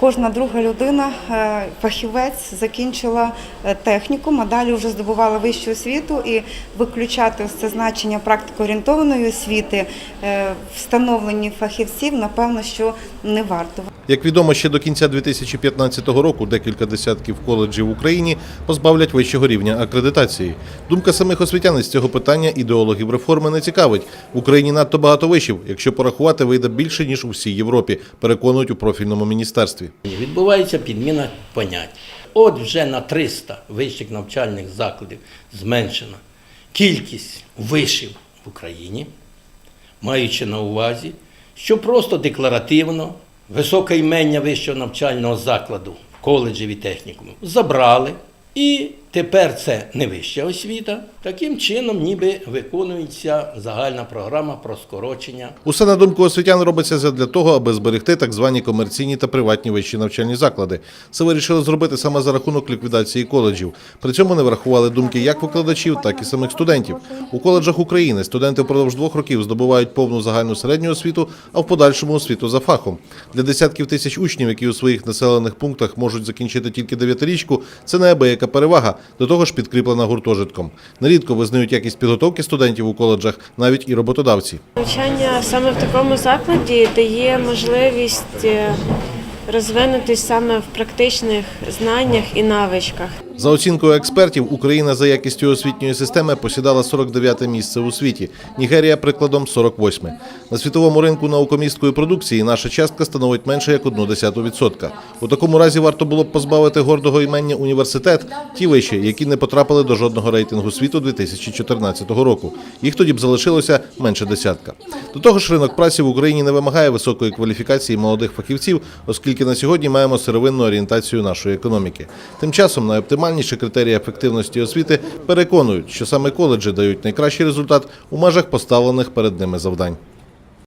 Кожна друга людина, е, фахівець, закінчила е, технікум, а далі вже здобувала вищу освіту і виключати це значення практикоорієнтованої освіти, е, встановлені фахівців, напевно, що не варто. Як відомо, ще до кінця 2015 року декілька десятків коледжів в Україні позбавлять вищого рівня акредитації. Думка самих освітян з цього питання ідеологів реформи не цікавить. В Україні надто багато вишів. Якщо порахувати, вийде більше ніж у всій Європі. Переконують у профільному міністерстві. Відбувається підміна понять. От вже на 300 вищих навчальних закладів зменшена кількість вишів в Україні, маючи на увазі, що просто декларативно високе імення вищого навчального закладу, коледжів і технікумів забрали. І тепер це не вища освіта. Таким чином, ніби виконується загальна програма про скорочення Усе на думку освітян робиться задля того, аби зберегти так звані комерційні та приватні вищі навчальні заклади. Це вирішили зробити саме за рахунок ліквідації коледжів. При цьому не врахували думки як викладачів, так і самих студентів. У коледжах України студенти впродовж двох років здобувають повну загальну середню освіту, а в подальшому освіту за фахом. Для десятків тисяч учнів, які у своїх населених пунктах можуть закінчити тільки дев'ятирічку, це неабияка перевага, до того ж підкріплена гуртожитком. Нерідко визнають якість підготовки студентів у коледжах навіть і роботодавці. Навчання саме в такому закладі дає можливість е, розвинутись саме в практичних знаннях і навичках. За оцінкою експертів, Україна за якістю освітньої системи посідала 49-те місце у світі. Нігерія прикладом 48-ме. На світовому ринку наукомісткої продукції наша частка становить менше як 1,1%. У такому разі варто було б позбавити гордого імення університет ті виші, які не потрапили до жодного рейтингу світу 2014 року. Їх тоді б залишилося менше десятка. До того ж, ринок праці в Україні не вимагає високої кваліфікації молодих фахівців, оскільки на сьогодні маємо сировинну орієнтацію нашої економіки. Тим часом найоптимальніші критерії ефективності освіти переконують, що саме коледжі дають найкращий результат у межах поставлених перед ними завдань.